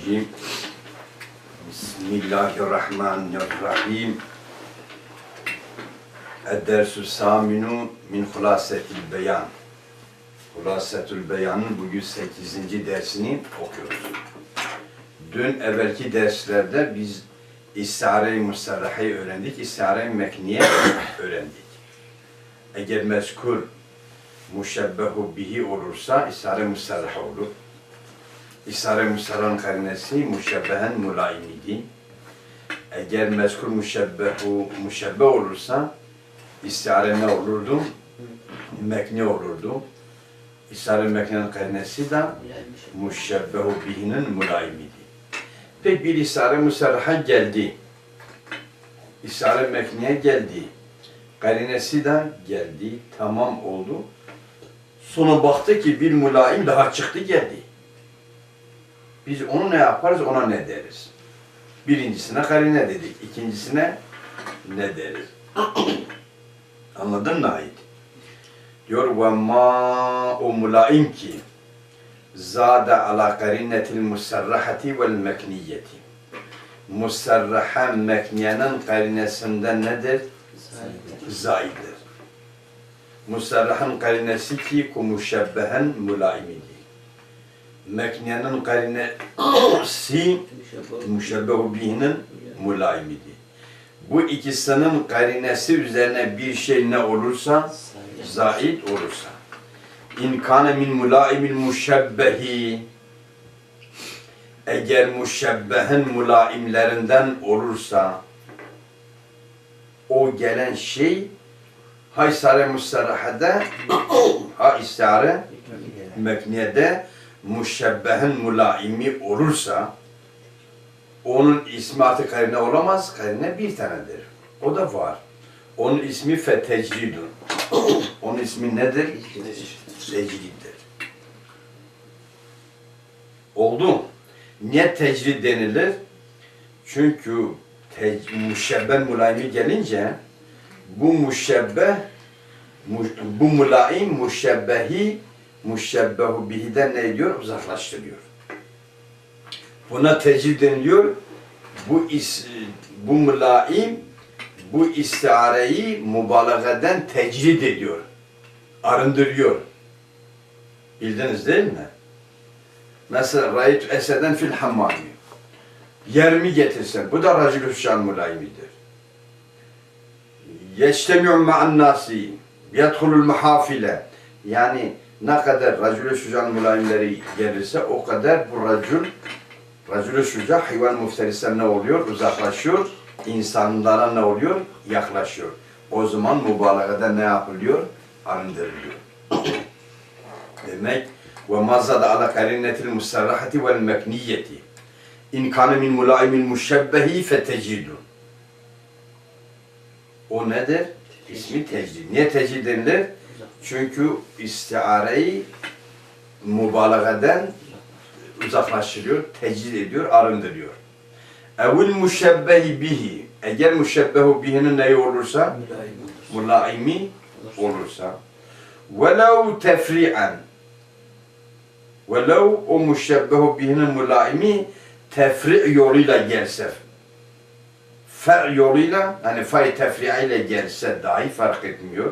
Bismillahirrahmanirrahim. Bismillahirrahmanirrahim. Eddersü saminu min hulasetül beyan. Hulasetül beyanın bu 108. dersini okuyoruz. Dün evvelki derslerde biz İstihare-i Mustarrah'ı öğrendik, İstihare-i Mekniye öğrendik. Eğer mezkur muşebbehu bihi olursa İstihare-i olur İstare-i Musarraha'nın karinesi muşebbehen mulaimidi. Eğer mezkur muşebbehu muşebbe olursa İstare ne olurdu? Mekni olurdu. İsare meknenin karinesi de muşebbehu bihinin mulaimidi. Pek bir isare musarraha geldi. İsare mekniye geldi. Karinesi de geldi. Tamam oldu. Sonra baktı ki bir mulaim daha çıktı geldi. Biz onu ne yaparız ona ne deriz? Birincisine karine dedik. ikincisine ne deriz? Anladın mı Ait? Diyor ve ma o mulaim ki zade ala karinetil musarrahati vel mekniyeti. Musarraha mekniyenin karinesinden nedir? Zaidir. Musarrahın karinesi ki ku muşebbehen mulaimidir. Mekniyenin karinesi muşebbehu bihinin mulaimidir. Bu ikisinin karinesi üzerine bir şey ne olursa zaid olursa. İn kâne min mulâimil muşebbehi eğer muşebbehin mulaimlerinden olursa o gelen şey ha isare musarrahada ha isare mekniyede muşebbehin mulaimi olursa onun ismi artık karine olamaz. Karine bir tanedir. O da var. Onun ismi fetecridun. Onun ismi nedir? Tecriddir. Oldu. Niye tecrid denilir? Çünkü tec- muşebbeh mulaimi gelince bu muşebbeh mu- bu mulaim muşebbehi muşebbehu bihiden ne diyor? Uzaklaştırıyor. Buna tecrid deniliyor. Bu is, bu mulaim bu istiareyi mübalağadan tecrid ediyor. Arındırıyor. Bildiniz değil mi? Mesela Rayet Esed'en fil hammami. Yerimi getirsen. Bu da racül şan mulayimidir. Yeştemi'u ma'an nasi. Yedhulul mahafile. Yani ne kadar racül şucan mulayimleri gelirse o kadar bu racül Racülü şuca hayvan mufteristen ne oluyor? Uzaklaşıyor. İnsanlara ne oluyor? Yaklaşıyor. O zaman mübalağada ne yapılıyor? Arındırılıyor. Demek ve mazada ala karinetil musarrahati vel mekniyeti. İn kana min mulaimin muşebbehi fetecidu. O nedir? İsmi tecrid. Niye tecrid denilir? Çünkü istiareyi mübalağadan uzaklaştırıyor, tecrid ediyor, arındırıyor. Evil muşebbehi bihi. Eğer muşebbehu bihinin neyi olursa? Mulaimi olursa. Velev tefri'en. Velev o muşebbehu bihinin mulaimi tefri yoluyla gelse. Fer yoluyla, hani fay tefri'a gelse dahi fark etmiyor.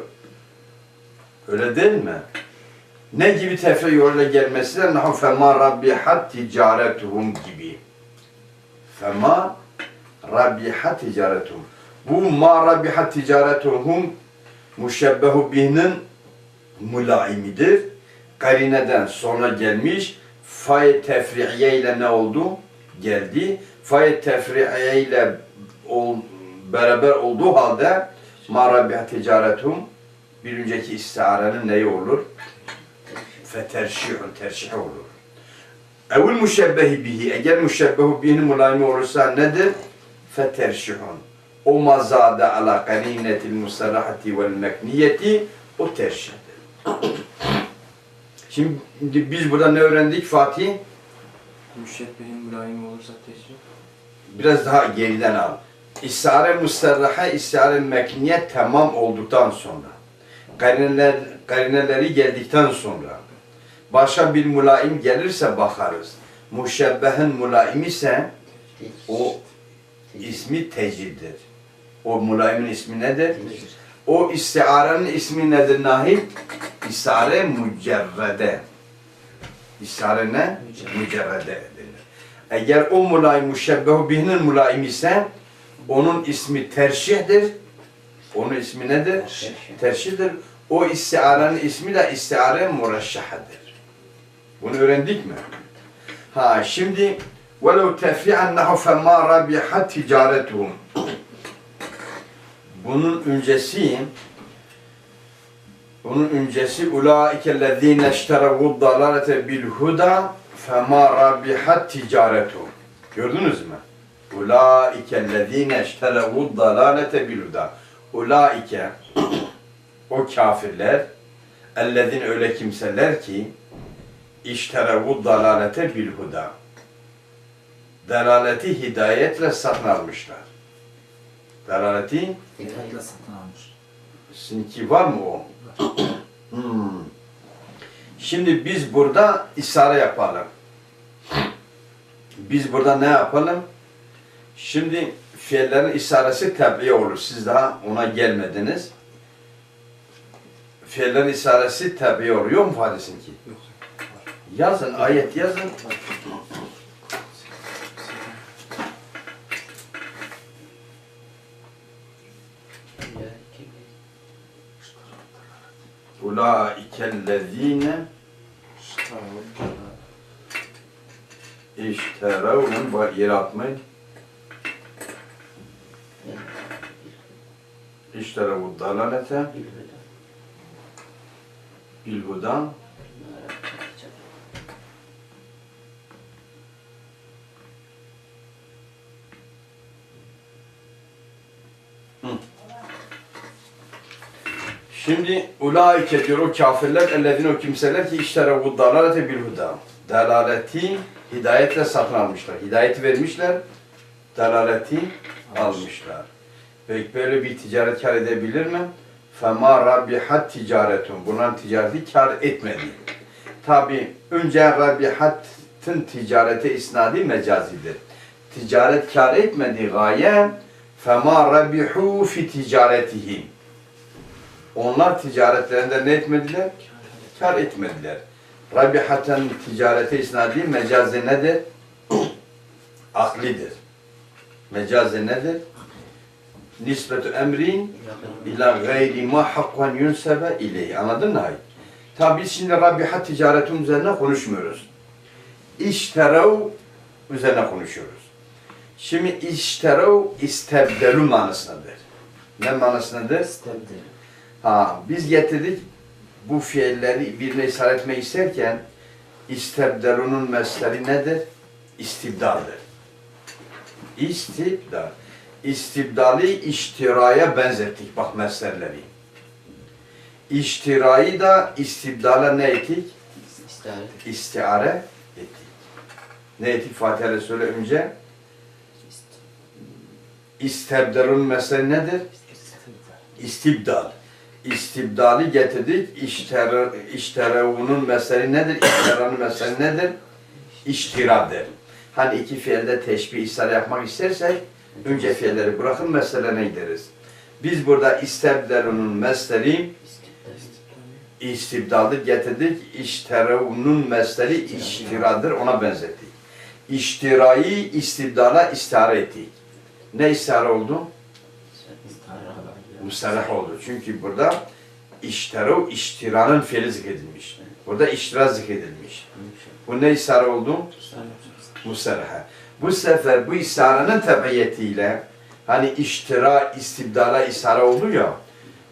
Öyle değil mi? Ne gibi tefri yoluyla gelmesi de nahu fema rabbihat ticaretuhum gibi. Fema rabbihat ticaretuhum. Bu ma rabbihat ticaretuhum muşebbehu bihinin mulaimidir. Karineden sonra gelmiş. Fay tefriye ile ne oldu? Geldi. Fay tefriye ile ol, beraber olduğu halde ma rabbihat ticaretuhum bir önceki istiarenin neyi olur? feterşihun terşih olur. Evul müşebbehi bihi eğer müşebbehu bihi mulayimi olursa nedir? Feterşihun. O mazada ala karinetil musarrahati vel mekniyeti o terşihdir. Şimdi biz burada ne öğrendik Fatih? Müşebbehin mülayim olursa teşrif. Biraz daha geriden al. İstare musarraha, istare mekniye tamam olduktan sonra, karineler, karineleri geldikten sonra, başka bir mülaim gelirse bakarız. Muşebbehin mulaim ise o ismi tecildir. O mulaimin ismi nedir? O istiarenin ismi nedir Nahil? İstare mücerrede. İstare ne? Mücerrede. Eğer o mulaim müşebbehu bihinin mulaim ise onun ismi terşihdir. Onun ismi nedir? Terşih. Terşihdir. O istiarenin ismi de istiare murashşahadır. Bunu öğrendik mi? Ha şimdi وَلَوْ تَفْرِعًا نَحُ فَمَا رَبِحَتْ تِجَارَتُهُمْ Bunun öncesi bunun öncesi ulaike ellezine işteravu dalalete bil huda fema rabihat ticaretuhum. Gördünüz mü? Ulaike ellezine işteravu dalalete bil huda. Ulaike o kafirler ellezine öyle kimseler ki işteravu dalalete bil huda. Dalaleti hidayetle satın almışlar. Dalaleti Hidayetle satın almış. Sizinki var mı o? Hmm. Şimdi biz burada isare yapalım. Biz burada ne yapalım? Şimdi fiillerin isaresi tebliğ olur. Siz daha ona gelmediniz. Fiillerin isaresi tebliğ oluyor mu Fadis'inki? Yok. Yazın, ayet yazın. Ulaikellezine işteravun var yer atmayın. İşteravu dalalete bil hudan Şimdi ulaike diyor o kafirler ellezine o kimseler ki işteravu dalalete bil huda. Dalaleti hidayetle satın. Hidayeti vermişler. Dalaleti almışlar. Peki böyle bir ticaret kar edebilir mi? Fema rabihat ticaretun. Bunların ticareti kar etmedi. Tabi önce rabihatın ticarete isnadi mecazidir. Ticaret kar etmedi gaye fema rabihu fi ticaretihim. Onlar ticaretlerinde ne etmediler? Kar etmediler. Rabihaten ticarete isnadi mecazi nedir? Aklidir. Mecazi nedir? Nisbetu emrin ila gayri ma hakkan yunsebe ileyhi. Anladın mı? Tabi biz şimdi Rabihat ticaretin üzerine konuşmuyoruz. İşterav üzerine konuşuyoruz. Şimdi işterav istebdelu manasındadır. Ne manasındadır? İstebdil. Ha, biz getirdik bu fiilleri birine ishar etmek isterken istebdelunun mesleri nedir? İstibdaldır. İstibdal. İstibdali iştiraya benzettik bak meslerleri. İştirayı da istibdala ne ettik? İstibdil. İstiare ettik. Ne ettik Fatiha'da söyle önce? İstebdelun mesleri nedir? İstibdal. İstibdali getirdik. İştere, işterevunun meseli nedir? İşteranın meseli nedir? İştiradır. Hani iki fiilde teşbih ishar yapmak istersek önce fiilleri bırakın meselene gideriz. Biz burada istebdelunun mesleri istibdalı getirdik. İşterevunun mesleri iştiradır. Ona benzettik. İştirayı istibdala istihare ettik. Ne istihare oldu? Mustalah oldu. Çünkü burada iştero iştiranın fiili zikredilmiş. Burada iştira zikredilmiş. Bu ne ishare oldu? Mustalah. Bu sefer bu isharenin tebiyetiyle hani iştira istibdala ishare oldu ya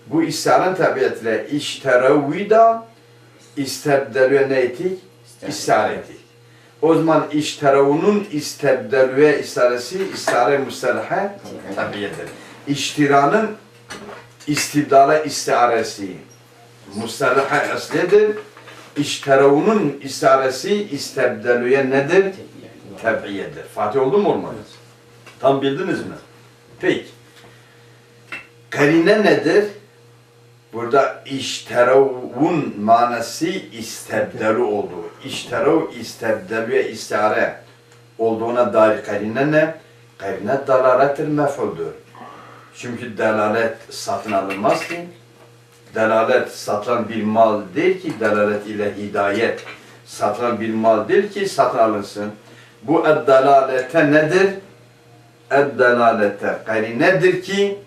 bu isharenin tebiyetiyle işteravi da istebdelüye ne ettik? İshare ettik. O zaman işteravunun istebdelüye isharesi ishare mustalaha tabiyedir. İştiranın istibdala istiaresi mustalaha aslidir. İşteravunun istaresi istebdelüye nedir? Tebiyedir. Fatih oldu mu olmadı? Tam bildiniz mi? Peki. Karine nedir? Burada işteravun manası istebdelu olduğu. İşterav istebdelüye istare olduğuna dair karine ne? Karine dalalettir mef'uldur. Çünkü delalet satın alınmaz ki. Delalet satılan bir mal değil ki delalet ile hidayet satılan bir mal değil ki satın alınsın. Bu eddalalete nedir? Eddalalete nedir ki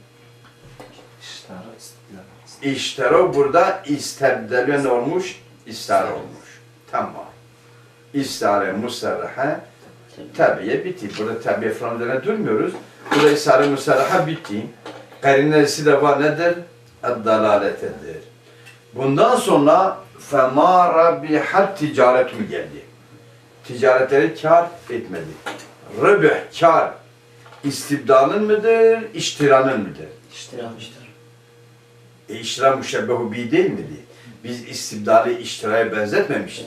İştara istidlal. İştero burada istebdeli ne olmuş? İstare olmuş. Tamam. İstare musarraha tabiye bitti. Burada tabiye falan üzerine durmuyoruz. Burada istare musarraha bitti. Karinesi de var nedir? Eddalaletedir. Bundan sonra فَمَا رَبِحَتْ ticaretum geldi. Ticaretleri kar etmedi. Rıbih, kar istibdalın mıdır, iştiranın mıdır? İştiramıştır. E, iştira müşebbehu bi değil miydi? Biz istibdali iştiraya benzetmemiştik.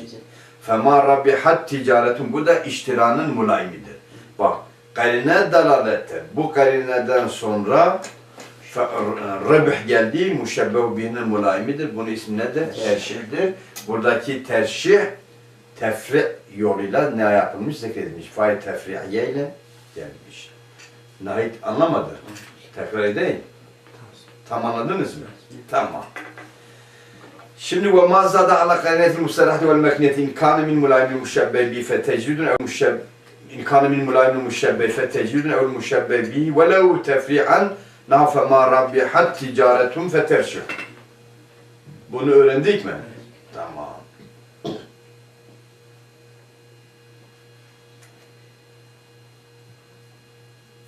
Fema rabihat ticaretun bu da iştiranın mulayimidir. Bak karine dalalette bu karineden sonra rıbh geldi müşebbehu bihinin mulayimidir. Bunun ismi nedir? Terşihdir. Buradaki terşih tefri yoluyla ne yapılmış zikredilmiş. Fail tefriye ile gelmiş. Nahit anlamadı. Tekrar edeyim. Tam anladınız mı? Tamam. Şimdi ve mazada ala kaynetil mustarahati vel mekniyeti in kana min mulaymin müşebbe bi fe tecridun ev müşebbe in kana min mulaymin müşebbe fe tecridun ev müşebbe bi velev tefri'an nafe ma rabbihat ticaretun fe terşih. Bunu öğrendik mi? Tamam.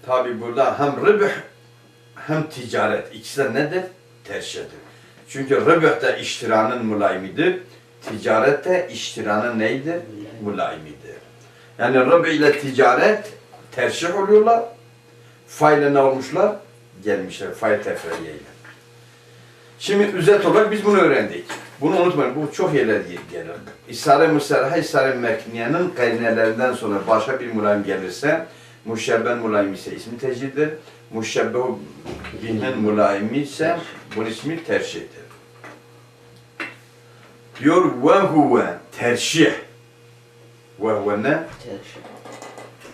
Tabi burada hem rıbh hem ticaret. İkisi de nedir? Terşihdir. Çünkü rıbh de iştiranın mulayimidir. Ticaret de iştiranın neydir? Mulayimidir. Yani rıbh ile ticaret terşih oluyorlar. Faile ne olmuşlar? Gelmişler. Fail tefriye ile. Şimdi özet olarak biz bunu öğrendik. Bunu unutmayın. Bu çok yerler gelir. İsare müsterha, İsare mekniyenin karinelerinden sonra başka bir mulayim gelirse müşebben mulayim ise ismi tecriddir. Müşebbehu binin mulayimi ise bunun ismi terşihtir. Diyor ve huve terşih. Ve huve ne? Terşih.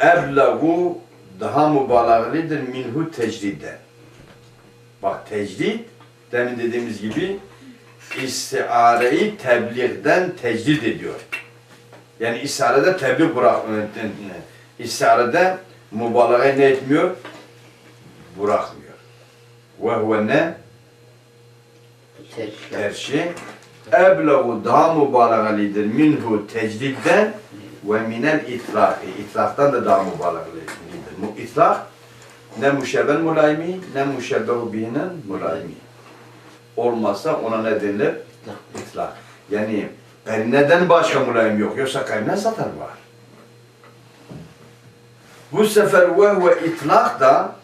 Ebleğu daha mübalağalıdır minhu tecride. Bak tecrid demin dediğimiz gibi istiareyi tebliğden tecrid ediyor. Yani isarede tebliğ bırak isarede mübalağayı ne etmiyor? Bırakmıyor. Ve huve ne? Terşih ebleğu daha mübalağalıdır minhu tecridden ve minel itlaki. İtlaktan da daha mübalağalıdır. İtlak ne müşebben mulayimi ne müşebbehu bihinin mulayimi. Olmazsa ona ne denilir? İtlak. Yani neden başka mulayim yok? Yoksa karine zaten var. Bu sefer ve ve itlak da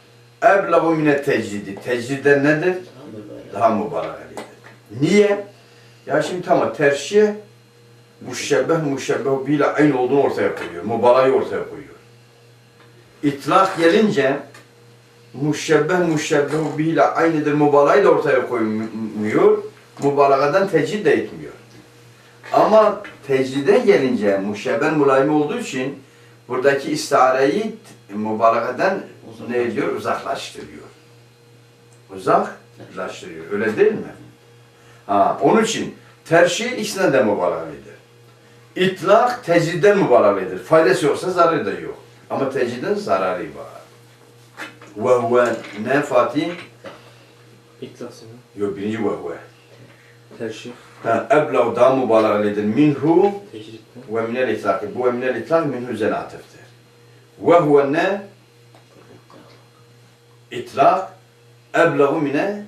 ebleğu mine tecridi. Tecriden nedir? Daha mübalağalıdır. Niye? Ya şimdi tamam terşih müşebbeh müşebbeh bile aynı olduğunu ortaya koyuyor. Mübalağayı ortaya koyuyor. İtlak gelince müşebbeh müşebbeh bile aynıdır mübalağayı da ortaya koymuyor. Mübalağadan tecrid de etmiyor. Ama tecride gelince müşebbeh mülayim olduğu için buradaki istiareyi mübalağadan ne ediyor? Uzaklaştırıyor. Uzaklaştırıyor. Öyle değil mi? Ha, onun için terşih ikisinden de mübalağalıdır. İtlak tecridden mübalağalıdır. Faydası yoksa zararı da yok. Ama tecridden zararı var. Ve huve ne Fatih? İtlak. Yok birinci ve huve. Terşih. Ha, eblev daha mübalağalıdır. Minhu ve minel itlaki. Bu ve minel itlak minhu zenatiftir. Ve huve ne? İtlak eblev mine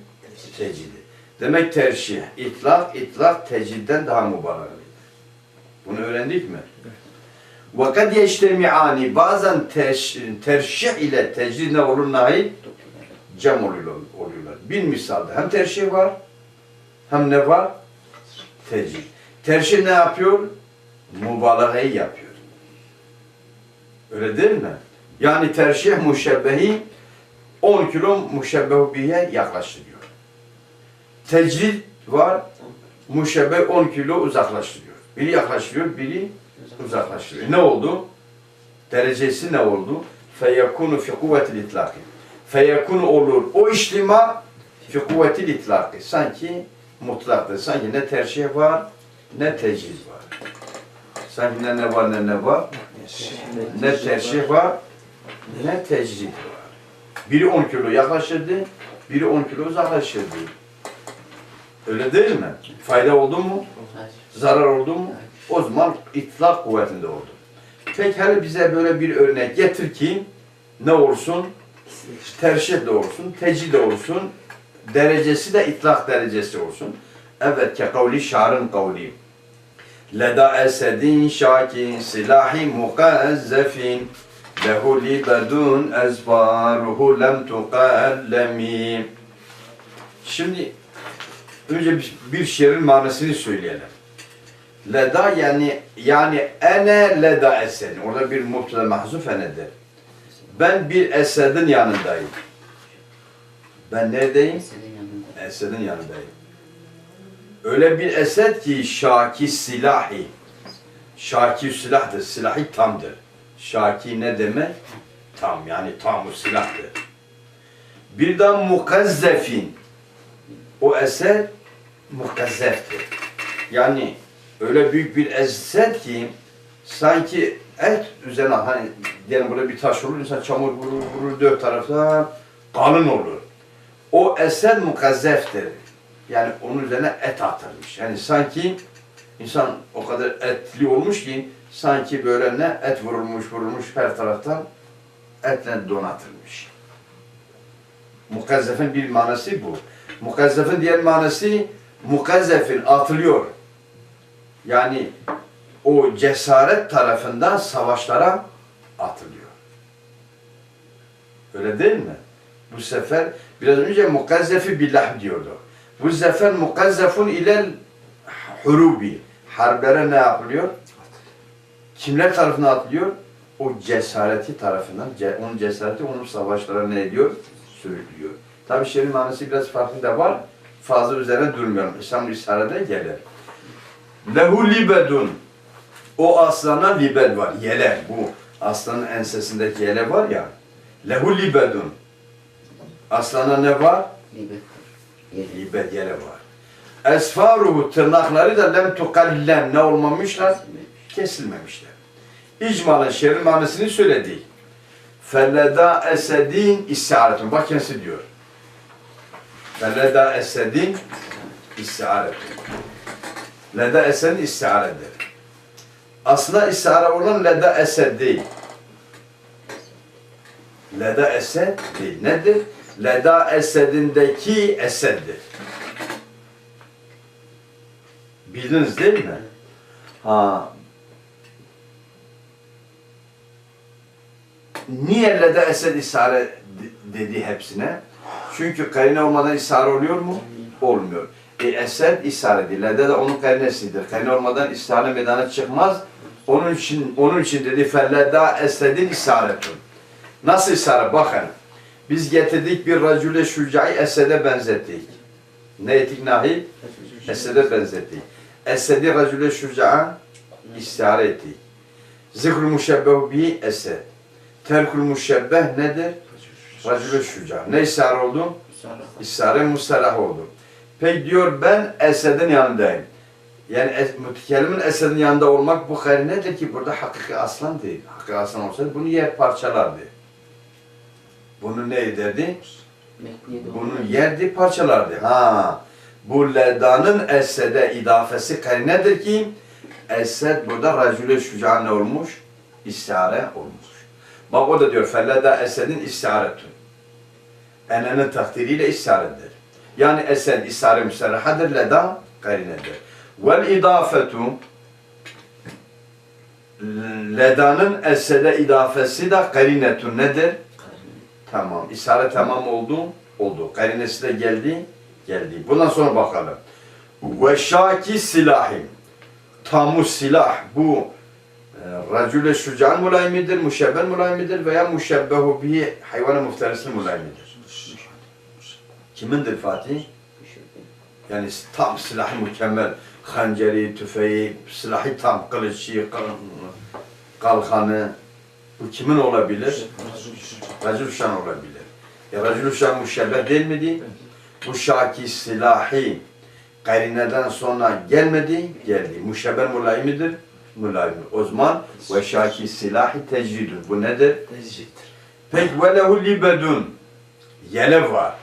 tecidi. Demek terşih, itlak, itlak tecidden daha mübalağalıdır. Bunu öğrendik mi? Ve kad yeştemi'ani bazen terşih ile tecrid ne olur nahi? Cem oluyor, oluyorlar. Bir misalda hem terşih var hem ne var? Tecrid. Terşih ne yapıyor? Mübalağayı yapıyor. Öyle değil mi? Yani terşih müşebbehi 10 kilo müşebbehu bihe yaklaştırıyor. Tecrid var. Muşebbe 10 kilo uzaklaştırıyor. Biri yaklaştırıyor, biri uzaklaştırıyor. Ne oldu? Derecesi ne oldu? Feyekunu fi kuvvetil itlaki. Feyekunu olur. O iştima fi kuvvetil itlaki. Sanki mutlaktır. Sanki ne tercih var, ne teciz var. Sanki ne ne var, ne ne var. Ne tercih var, ne tecrid var. Biri 10 kilo yaklaştırdı, biri 10 kilo uzaklaştırdı. Öyle değil mi? Fayda oldu mu? Zarar oldu mu? O zaman itlak kuvvetinde oldu. Peki hele bize böyle bir örnek getir ki ne olsun? Terşih de olsun, tecid de olsun, derecesi de itlak derecesi olsun. Evet ke kavli şairın kavli. Leda esedin şakin silahi mukazzefin lehu libedun ezbaruhu lem tukallemi. Şimdi önce bir, şiirin manasını söyleyelim. Leda yani yani ene leda esedin. Orada bir mubtada mahzuf enedir. Ben bir Esed'in yanındayım. Ben neredeyim? Yanında. Esed'in yanındayım. Öyle bir Esed ki şaki silahi. Şaki silahtır. Silahi tamdır. Şaki ne demek? Tam yani tamu silahtır. Bir de mukazzefin. O Esed mukazzeftir. Yani öyle büyük bir Esed ki sanki et üzerine hani diyelim burada bir taş olur, insan çamur vurur, vurur dört taraftan kalın olur. O Esed mukazzeftir. Yani onun üzerine et atılmış. Yani sanki insan o kadar etli olmuş ki sanki böyle ne et vurulmuş vurulmuş her taraftan etle donatılmış. Mukazzefin bir manası bu. Mukazzefin diğer manası mukazzefin atılıyor. Yani o cesaret tarafından savaşlara atılıyor. Öyle değil mi? Bu sefer biraz önce mukazzefi billah diyordu. Bu sefer mukazzefun ile hurubi. Harblere ne yapılıyor? Kimler tarafından atılıyor? O cesareti tarafından, onun cesareti onun savaşlara ne ediyor? Sürüklüyor. Tabi şiirin manası biraz farklı var. Fazla üzerine durmuyorum. İslam Risale'de gelir. Lehu libedun. O aslana libed var. Yele. Bu aslanın ensesindeki yele var ya. Lehu libedun. Aslana ne var? Libed yele var. Esfaruhu tırnakları da lem tukallem ne olmamışlar? Kesilmemişler. İcmalen şerrin manasını söyledi. Felleda esedin istiaretun. Bak kendisi diyor. Felleda esedin istiaretun. Leda esedin istiaredir. Aslında istihare olan leda esed değil. Leda esed değil. Nedir? Leda esedindeki eseddir. Bildiniz değil mi? Ha. Niye leda esed istihare de- dedi hepsine? Çünkü karine olmadan istihare oluyor mu? Olmuyor. E, esed istihare değil. Leda da onun karinesidir. Karine olmadan istihare meydana çıkmaz. Onun için onun için dedi felleda esedin istiharetun. Nasıl istihare? Bakın. Biz getirdik bir racüle şücai esede benzettik. Ne ettik nahi? Esede benzettik. Esedi racüle şüca'a istihare ettik. Zikrul muşebbehu bi esed. Terkul muşebbeh nedir? Racüle şüca. Ne istihare oldu? İstihare mustalah oldu. Peki diyor ben Esed'in yanındayım. Yani es, mütekellimin Esed'in yanında olmak bu hayır nedir ki burada hakiki aslan değil. Hakiki aslan olsaydı bunu yer parçalardı. Bunu ne ederdi? Bunu yerdi parçalardı. Ha. Bu ledanın Esed'e idafesi karinedir ki Esed burada racüle şüca ne olmuş? İstihare olmuş. Bak o da diyor felleda Esed'in istiharetun. Enenin takdiriyle istiharedir. Yani Esed istihare müsterrahadır, leda karinedir. Vel idafetu ledanın Esed'e idafesi de karinetun nedir? Tamam. İshare tamam oldu. Oldu. Karinesi de geldi. Geldi. Bundan sonra bakalım. Ve şaki silahim. Tamu silah. Bu e, racüle şucan mulayimidir, muşebben mulayimidir veya muşebbehu bihi hayvanı mufterisinin mulayimidir. Kimindir Fatih? Yani tam silahı mükemmel. Hanceri, tüfeği, silahı tam, kılıcı, kal- kalkanı. Bu kimin olabilir? Racül Şan olabilir. Ya Racül Şan müşebbeh değil miydi? Bu şaki silahı karineden sonra gelmedi, geldi. Müşebbeh mülayim midir? Mülayim. O zaman ve şaki silahı tecridü. Bu nedir? Tezciktir. Peki ve lehu libedun. Yelev var.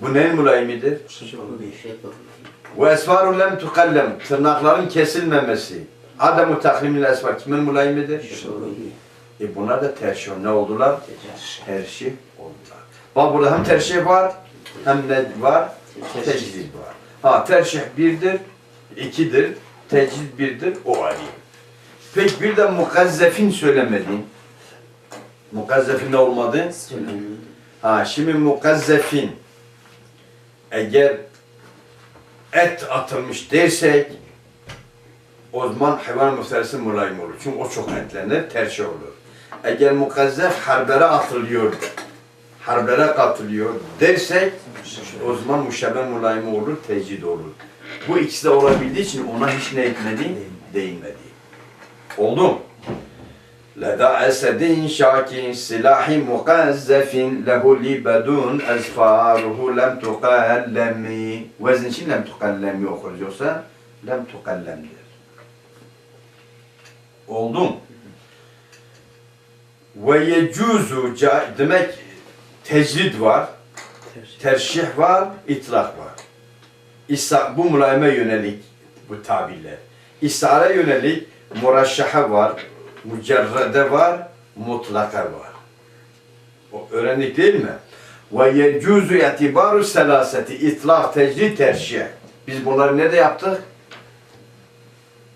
Bu neyin mülayimidir? Müşebbeh. Ve esfarun lem tukallem. Tırnakların kesilmemesi. Ademu tahrimil esfar. Kimin mülayimidir? E bunlar da terşih. Ne oldular? Terşih oldular. Bak burada hem terşih var, hem ne var? Tecrid var. Ha terşih birdir, ikidir. Tecrid birdir, o ayrı. Peki bir de mukazzefin söylemedin. Mukazzefin ne olmadı? Ha şimdi mukazzefin eğer et atılmış dersek o zaman hayvan müfterisi mülayim olur. Çünkü o çok etlenir, terşi olur Eğer mukazzef harbere atılıyor, harbere katılıyor dersek o zaman müşebbeh mülayim olur, tecrid olur. Bu ikisi de olabildiği için ona hiç ne etmedi? Değinmedi. Oldu mu? لدى أسد شاك سلاح مقذف له لبدون أزفاره لم تقلم وزن için lem tukallem okuruz yoksa lem tukallemdir. Oldu mu? Ve yecuzu demek tecrid var, terşih var, itlak var. İsa, bu mülayime yönelik bu tabirler. İstihara yönelik muraşşaha var, mücerrede var, mutlaka var. O öğrendik değil mi? Ve yecuzu itibaru selaseti, itlak, tecrid, terşih. Biz bunları ne de yaptık?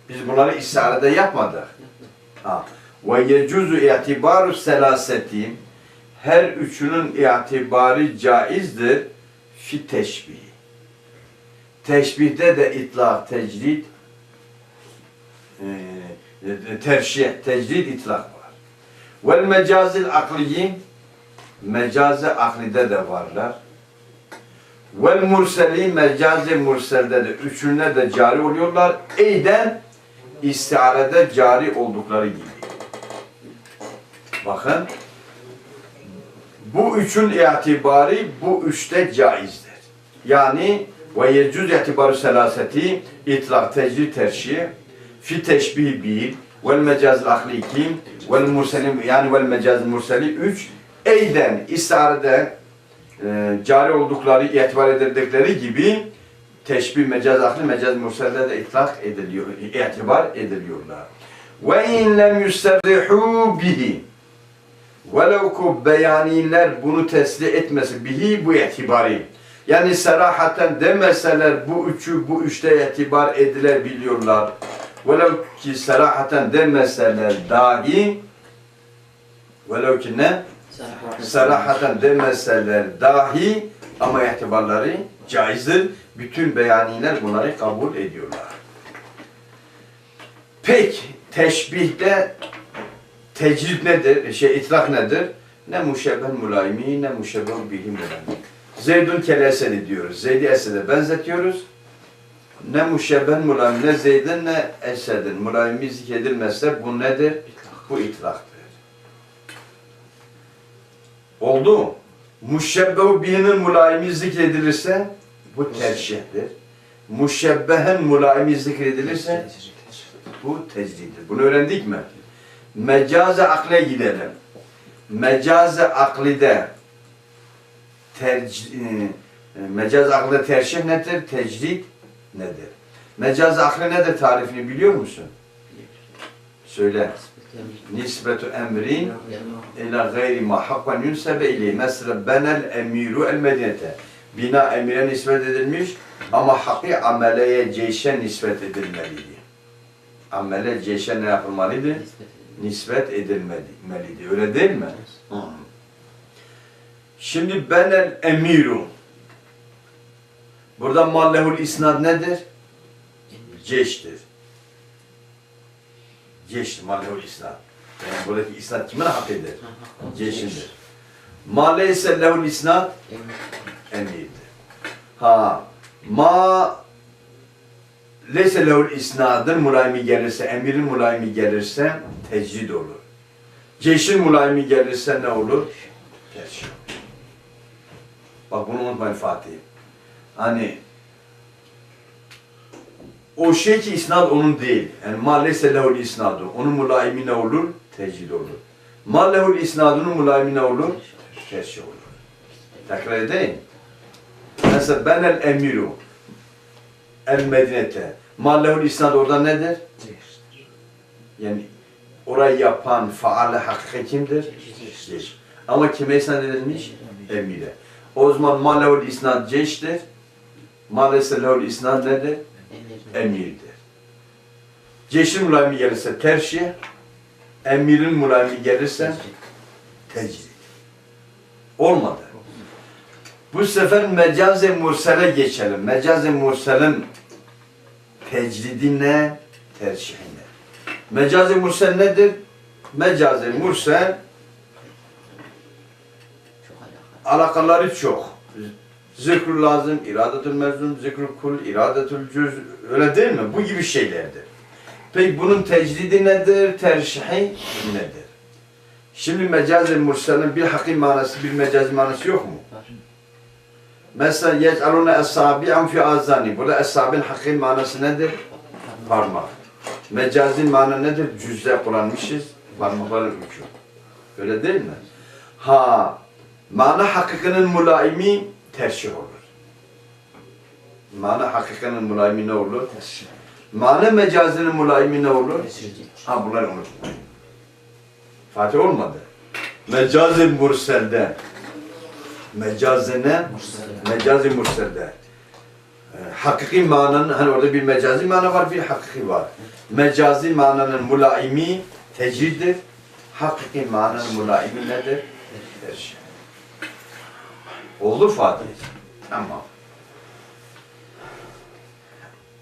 Biz bunları istiharede yapmadık. Ha. Ve yecuzu itibaru selaseti, her üçünün itibarı caizdir fi teşbih. Teşbihte de itlak, tecrid, e, terşih, tecrid, itlak var. Vel mecazil akliyi, mecazi aklide de varlar. Vel murseli, mecazi murselde de, üçüne de cari oluyorlar. Eyden, istiarede cari oldukları gibi. Bakın, bu üçün itibari bu üçte caizdir. Yani ve yecüz itibarı selaseti itlak tecrid terşih fi teşbih bir vel mecaz akli iki vel murselim yani vel mecaz murseli üç eyden istarede e, cari oldukları itibar edildikleri gibi teşbih mecaz akli mecaz murselde de itlak ediliyor itibar ediliyorlar. Ve in lem yusterrihu bihi Velev ku beyaniler bunu tesli etmesi bihi bu itibari. Yani serahaten demeseler bu üçü bu üçte itibar edilebiliyorlar. Velev ki serahaten demeseler dahi velev ki ne? Serahaten demeseler dahi ama itibarları caizdir. Bütün beyaniler bunları kabul ediyorlar. Peki teşbihte tecrid nedir? Şey itlak nedir? Ne müşebbeh mülayimi ne müşebbeh bihi mülayimi. Zeydun kel esedi diyoruz. Zeyd'i esede benzetiyoruz. Ne müşebbeh mülayim ne Zeyd'in ne esedin. Mülayimi zikredilmezse bu nedir? Bu itlaktır. Oldu mu? Müşebbeh bihinin mülayimi zikredilirse bu terşihtir. Müşebbehin mülayimi zikredilirse bu tecridir. Bunu öğrendik mi? Mecaze akle gidelim. Mecaze aklide tercih, mecaz aklide terşih nedir? Tecrid nedir? Mecaz akli nedir tarifini biliyor musun? Söyle. Nisbetu emrin ila gayri ma hakkan yunsebe ileyh. Mesela benel emiru el medinete. Bina emire nispet edilmiş ama hakkı ameleye ceyşe nispet edilmeliydi. Amele ceyşe ne yapılmalıydı? nispet edilmeliydi. Öyle değil mi? Hı. Şimdi benel emiru. Burada mallehul isnad nedir? Ceştir. Ceştir mallehul isnad. Yani buradaki isnad kimin hak eder? Ceşindir. Malle ise lehul isnad emirdir. Ha. Ma leyse lehul isnadın mulayimi gelirse, emirin mulayimi gelirse tecrid olur. Ceşin mulayimi gelirse ne olur? Olur. Bak bunu unutmayın Fatih. Hani o şey ki isnad onun değil. Yani ma leyse lehul isnadu. Onun mulayimi ne olur? Tecrid olur. Ma lehul isnadunun mulayimi ne olur? Tercih olur. Tekrar edeyim. Mesela ben el emiru el medinete. Ma lehul isnad orada nedir? Yani orayı yapan faale hakiki kimdir? Ceş. Ama kime isnad edilmiş? Emire. O zaman ma lehul isnad ceştir. Ma leyse lehul isnad nedir? Emir. Emirdir. Ceşin mulayimi gelirse terşih, emirin mulayimi gelirse tecrid. Olmadı. Bu sefer mecazi mursele geçelim. Mecazi murselin tecridine, tercihine. Mecazi mursel nedir? Mecazi mursel alakaları çok. Zikrü lazım, iradetül mezun, zikrü kul, iradetül cüz, öyle değil mi? Bu gibi şeylerdir. Peki bunun tecridi nedir, terşihi nedir? Şimdi mecazi murselin bir hakî manası, bir mecazi manası yok mu? Mesela yec'alune es-sabi'an fi azani. Burada es-sabi'nin hakî manası nedir? Parmak. Mecazi mana nedir? Cüzde kullanmışız. Parmakların ucu. Öyle değil mi? Ha, mana hakikinin mulaimi terşih olur. Mana hakikinin mulaimi ne olur? Mana mecazinin mulaimi ne olur? Ha bunları unutmayın. Fatih olmadı. Mecazi murselde. Mecazine, mecazi murselde. Hakiki mananın, hani orada bir mecazi mana var, bir hakiki var. Mecazi mananın mulaimi tecriddir. Hakiki mananın mulaimi nedir? Terşih. Oldu Fatih. Tamam.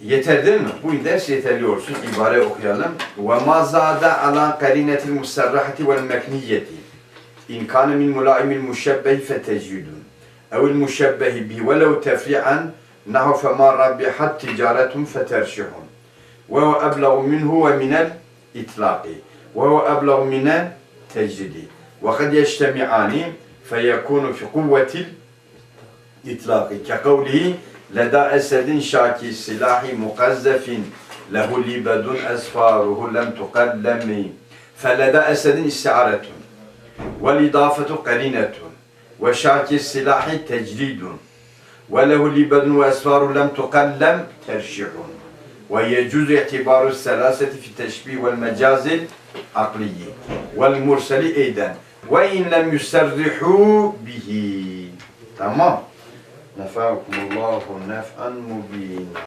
Yeter değil mi? Bu ders yeterli olsun. İbare okuyalım. Ve ma zâde alâ karînetil musarrahati vel mekniyeti. İn kâne min mulâimil muşebbehi fetecridun. Evil muşebbehi bi velev tefri'an نحو فما ربحت تجارتهم فترشحهم. وهو أبلغ منه ومن الإطلاق. وهو أبلغ من التجديد. وقد يجتمعان فيكون في قوة الإطلاق. كقوله لدى أسد شاكي السلاح مقذف له لبد أسفاره لم تقلم. فلدى أسد استعارة. والإضافة قرينة. وشاكي السلاح تجديد. وله لبد وأسفار لم تقلم ترشح ويجوز اعتبار الثلاثة في التشبيه والمجاز العقلي والمرسل أيضا وإن لم يسرحوا به. تمام. نفعكم الله نفعا مبينا.